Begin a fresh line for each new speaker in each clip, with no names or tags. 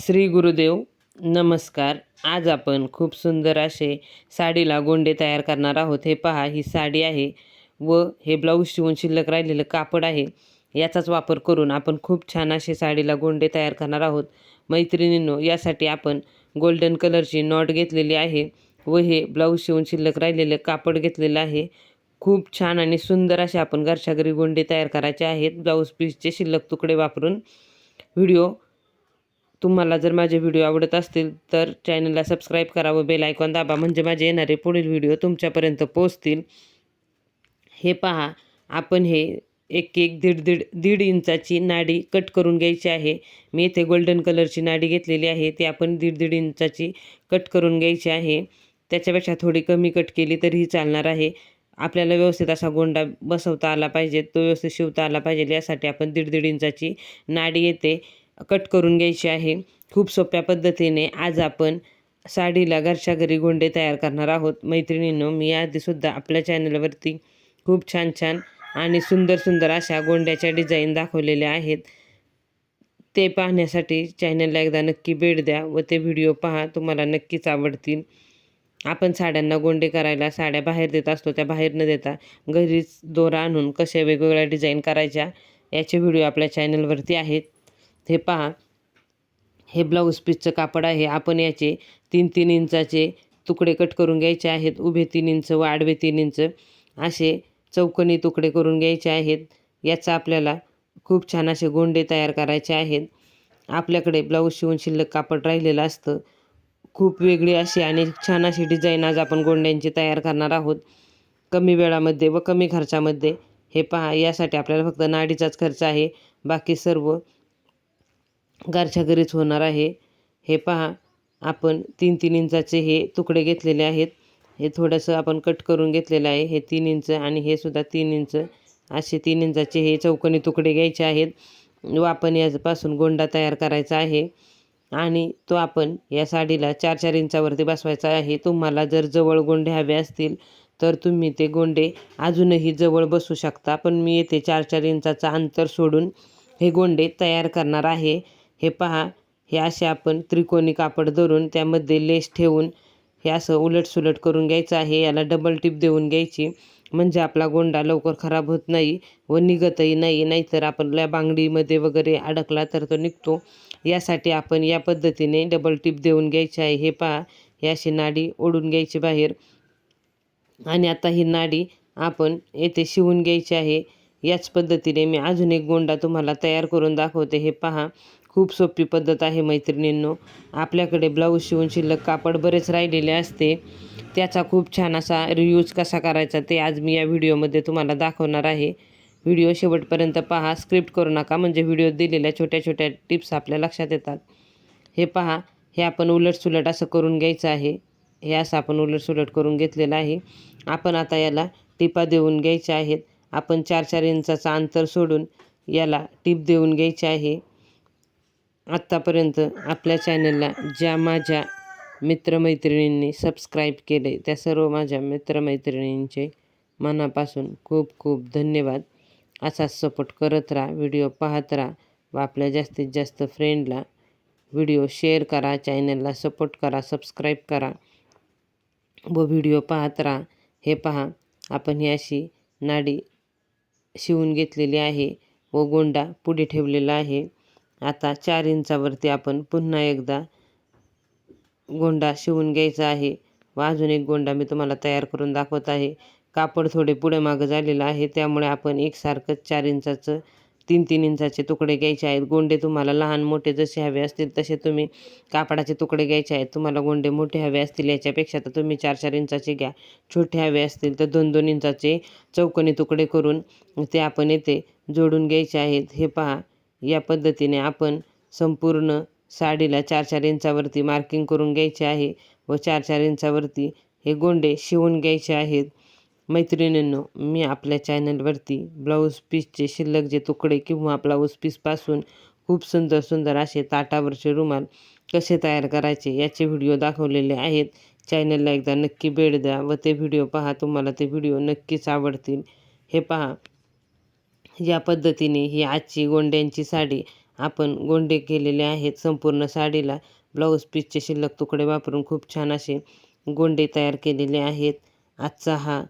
श्री गुरुदेव नमस्कार. आज आपण खूप सुंदर असे साडीला गोंडे तयार करणार आहोत. हे पहा ही साडी आहे व हे ब्लाऊज शिवून शिल्लक राहिलेलं कापड आहे. याचाच वापर करून आपण खूप छान असे साडीला गोंडे तयार करणार आहोत. मैत्रिणींनो यासाठी आपण गोल्डन कलरची नॉट घेतलेली आहे व हे ब्लाऊज शिवून शिल्लक राहिलेलं कापड घेतलेलं आहे. खूप छान आणि सुंदर असे आपण घरच्या घरी गोंडे तयार करायचे आहेत. ब्लाऊज पीसचे शिल्लक तुकडे वापरून व्हिडिओ तुम्हाला जर माझे व्हिडिओ आवडत असतील तर चॅनलला सबस्क्राईब करा व बेल आयकॉन दाबा. म्हणजे माझे येणारे पुढील व्हिडिओ तुमच्यापर्यंत पोचतील हे पहा आपण हे एक एक दीड दीड दीड इंचाची नाडी कट करून घ्यायची आहे. मी इथे गोल्डन कलरची नाडी घेतलेली आहे. ती आपण दीड दीड इंचाची कट करून घ्यायची आहे. त्याच्यापेक्षा थोडी कमी कट केली तरीही चालणार आहे. आपल्याला व्यवस्थित असा गोंडा बसवता आला पाहिजे तो व्यवस्थित शिवता आला पाहिजे. यासाठी आपण दीड दीड इंचाची नाडी येते. कट करून घ्यायची आहे. खूप सोप्या पद्धतीने आज आपण साडीला घरच्या घरी गोंडे तयार करणार आहोत. मैत्रिणींनो मी आधीसुद्धा आपल्या चॅनलवरती खूप छान छान आणि सुंदर सुंदर अशा गोंड्याच्या डिझाईन दाखवलेल्या आहेत. ते पाहण्यासाठी चॅनलला एकदा नक्की भेट द्या व ते व्हिडिओ पहा तुम्हाला नक्कीच आवडतील. आपण साड्यांना गोंडे करायला साड्या बाहेर देत असतो त्या बाहेर न देता घरीच दोरा आणून कशा वेगवेगळ्या डिझाईन करायच्या याचे व्हिडिओ आपल्या चॅनलवरती आहेत. हे पहा. हे ब्लाऊज पीसचं कापड आहे. आपण याचे तीन तीन इंचाचे तुकडे कट करून घ्यायचे आहेत. उभे तीन इंच व आडवे तीन इंच असे चौकनी तुकडे करून घ्यायचे आहेत. याचा आपल्याला खूप छान असे गोंडे तयार करायचे आहेत. आपल्याकडे ब्लाऊज शिवून शिल्लक कापड राहिलेलं असतं. खूप वेगळी अशी आणि छान अशी डिझाईन आज आपण गोंड्यांची तयार करणार आहोत. कमी वेळामध्ये व कमी खर्चामध्ये हे पहा. यासाठी आपल्याला फक्त नाडीचाच खर्च आहे. बाकी सर्व घरच्या घरीच होणार आहे. हे पहा आपण तीन तीन इंचाचे हे तुकडे घेतलेले आहेत. हे थोडंसं आपण कट करून घेतलेलं आहे. हे तीन इंच आणि हे सुद्धा तीन इंच. असे तीन इंचाचे हे चौकोनी तुकडे घ्यायचे आहेत. व आपण यापासून गोंडा तयार करायचा आहे. आणि तो आपण या साडीला चार चार इंचावरती बसवायचा आहे. तुम्हाला जर जवळ गोंडे हवे असतील तर तुम्ही ते गोंडे अजूनही जवळ बसू शकता. पण मी येथे चार चार इंचाचं अंतर सोडून हे गोंडे तयार करणार आहे. हे पहा हे असे आपण त्रिकोणी कापड धरून त्यामध्ये लेस ठेवून हे असं उलटसुलट करून घ्यायचं आहे. याला डबल टिप देऊन घ्यायची. म्हणजे आपला गोंडा लवकर खराब होत नाही व निघतही नाही. नाहीतर आपल्या बांगडीमध्ये वगैरे अडकला तर तो निघतो. यासाठी आपण या पद्धतीने डबल टिप देऊन घ्यायची आहे. हे पहा ही अशी नाडी ओढून घ्यायची बाहेर. आणि आता ही नाडी आपण येथे शिवून घ्यायची आहे. याच पद्धतीने मी अजून एक गोंडा तुम्हाला तयार करून दाखवते. हे पहा खूप सोपी पद्धत आहे मैत्रिणींनो. आपल्याकडे ब्लाऊज शिवून शिल्लक कापड बरेच राहिलेले असते. त्याचा खूप छान असा रियूज कसा करायचा ते आज मी या व्हिडिओमध्ये तुम्हाला दाखवणार आहे. व्हिडिओ शेवटपर्यंत पहा. स्क्रिप्ट करू नका म्हणजे व्हिडिओ दिलेल्या छोट्या छोट्या टिप्स आपल्या लक्षात येतात. हे पहा. हे आपण उलटसुलट असं करून घ्यायचं आहे. हे असं आपण उलटसुलट करून घेतलेलं आहे. आपण आता याला टिपा देऊन घ्यायच्या आहेत. आपण चार चार इंचाचं अंतर सोडून याला टीप देऊन घ्यायची आहे. आत्तापर्यंत आपल्या चॅनलला ज्या माझ्या मित्रमैत्रिणींनी सबस्क्राईब केले त्या सर्व माझ्या मित्रमैत्रिणींचे मनापासून खूप खूप धन्यवाद. असाच सपोर्ट करत राहा व्हिडिओ पाहत राहा व आपल्या जास्तीत जास्त फ्रेंडला व्हिडिओ शेअर करा चॅनलला सपोर्ट करा सबस्क्राईब करा व व्हिडिओ पाहत राहा. हे पहा आपण ही अशी नाडी शिवून घेतलेली आहे व गोंडा पुढे ठेवलेला आहे. आता चार इंचावरती आपण पुन्हा एकदा गोंडा शिवून घ्यायचा आहे. व अजून एक गोंडा मी तुम्हाला तयार करून दाखवत आहे. कापड थोडे पुढे मागं झालेलं आहे. त्यामुळे आपण एकसारखंच चार इंचाचं तीन तीन इंचाचे तुकडे घ्यायचे आहेत. गोंडे तुम्हाला लहान मोठे जसे हवे असतील तसे तुम्ही कापडाचे तुकडे घ्यायचे आहेत. तुम्हाला गोंडे मोठे हवे असतील याच्यापेक्षा तर तुम्ही चार चार इंचाचे घ्या. छोटे हवे असतील तर दोन दोन इंचाचे चौकोनी तुकडे करून ते आपण येथे जोडून घ्यायचे आहेत. हे पहा या पद्धतीने आपण संपूर्ण साडीला चार चार इंचावरती मार्किंग करून घ्यायचे आहे व चार चार इंचावरती हे गोंडे शिवून घ्यायचे आहेत. मैत्रिणींनो मी आपल्या चॅनलवरती ब्लाऊज पीसचे शिल्लक जे तुकडे किंवा ब्लाऊज पीसपासून खूप सुंदर सुंदर असे ताटावरचे रुमाल कसे तयार करायचे याचे व्हिडिओ दाखवलेले आहेत. चॅनलला एकदा नक्की भेट द्या व ते व्हिडिओ पहा. तुम्हाला ते व्हिडिओ नक्कीच आवडतील. हे पहा. या पद्धतीने ही आजची गोंड्यांची साडी आपण गोंडे केलेले आहेत संपूर्ण साडीला ब्लाऊज पीसचे शिल्लक तुकडे वापरून खूप छान असे गोंडे तयार केलेले आहेत. आजचा हा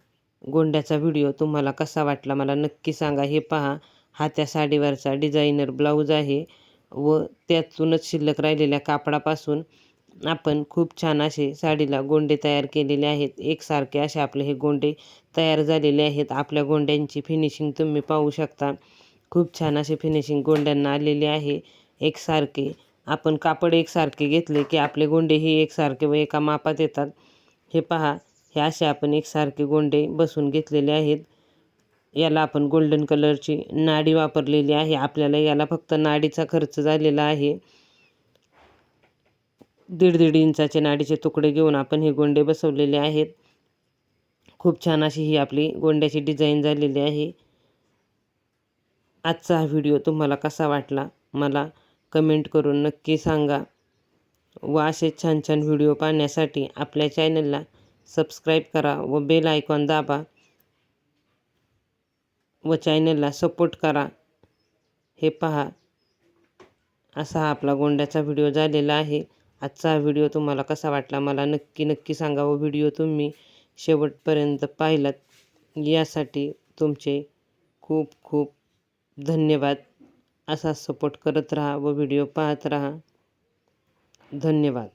गोंड्याचा व्हिडिओ तुम्हाला कसा वाटला मला नक्की सांगा. हे पहा हा त्या साडीवरचा डिझायनर ब्लाऊज आहे व त्यातूनच शिल्लक राहिलेल्या कापडापासून आपण खूप छान असे साडीला गोंडे तयार केलेले आहेत. एकसारखे असे आपले हे गोंडे तयार झालेले आहेत. आपल्या गोंड्यांची फिनिशिंग तुम्ही पाहू शकता. खूप छान असे फिनिशिंग गोंड्यांना आलेले आहे. एकसारखे. आपण कापड एकसारखे घेतले की आपले गोंडे हे एकसारखे व एका मापात येतात. हे पहा हे असे आपण एकसारखे गोंडे बसून घेतलेले आहेत. याला आपण गोल्डन कलरची नाडी वापरलेली आहे. आपल्याला याला फक्त नाडीचा खर्च झालेला आहे. दीड दीड इंचाचे नाडीचे तुकडे घेऊन आपण हे गोंडे बसवलेले आहेत. खूप छान अशी ही आपली गोंड्याची डिझाईन झालेली आहे. आजचा हा व्हिडिओ तुम्हाला कसा वाटला मला कमेंट करून नक्की सांगा व असे छान छान व्हिडिओ पाहण्यासाठी आपल्या चॅनलला सबस्क्राईब करा व बेल आयकॉन दाबा व चॅनलला सपोर्ट करा. हे पहा असा हा आपला गोंड्याचा व्हिडिओ झालेला आहे. आजचा हा व्हिडिओ तुम्हाला कसा वाटला मला नक्की नक्की सांगा व व्हिडिओ तुम्ही शेवटपर्यंत पाहिलात. यासाठी तुमचे खूप खूप धन्यवाद. असा सपोर्ट करत राहा व व्हिडिओ पाहत राहा. धन्यवाद.